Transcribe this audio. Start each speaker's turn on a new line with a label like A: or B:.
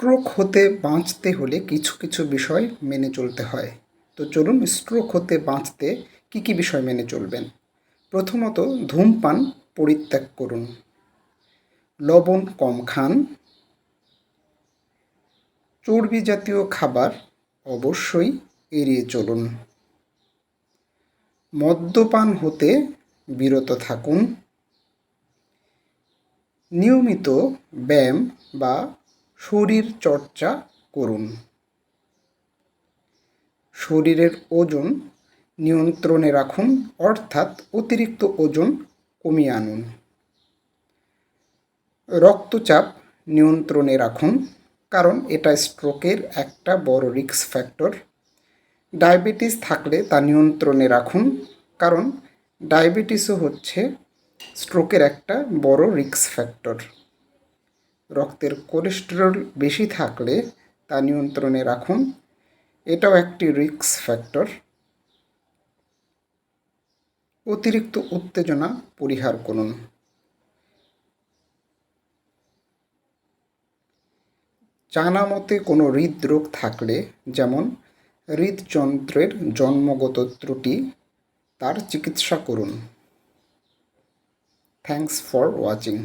A: Stroke হতে বাঁচতে হলে কিছু কিছু বিষয় মেনে চলতে হয়। তো চলুন স্ট্রোক হতে বাঁচতে কী কী বিষয় মেনে চলবেন? প্রথমত ধূমপান পরিত্যাগ করুন। লবণ কম খান। চর্বি জাতীয় খাবার অবশ্যই এড়িয়ে চলুন। মদ্যপান হতে বিরত থাকুন। নিয়মিত ব্যায়াম বা শরীর চর্চা করুন। শরীরের ওজন নিয়ন্ত্রণে রাখুন, অর্থাৎ অতিরিক্ত ওজন কমিয়ে আনুন। রক্তচাপ নিয়ন্ত্রণে রাখুন, কারণ এটা স্ট্রোকের একটা বড় রিস্ক ফ্যাক্টর। ডায়াবেটিস থাকলে তা নিয়ন্ত্রণে রাখুন, কারণ ডায়াবেটিসও হচ্ছে স্ট্রোকের একটা বড় রিস্ক ফ্যাক্টর। রক্তের কোলেস্টেরল বেশি থাকলে তা নিয়ন্ত্রণে রাখুন। এটাও একটি রিস্ক ফ্যাক্টর অতিরিক্ত উত্তেজনা পরিহার করুন। জানা মতে কোনো হৃদরোগ থাকলে, যেমন হৃদযন্ত্রের জন্মগত ত্রুটি, তার চিকিৎসা করুন। Thanks for watching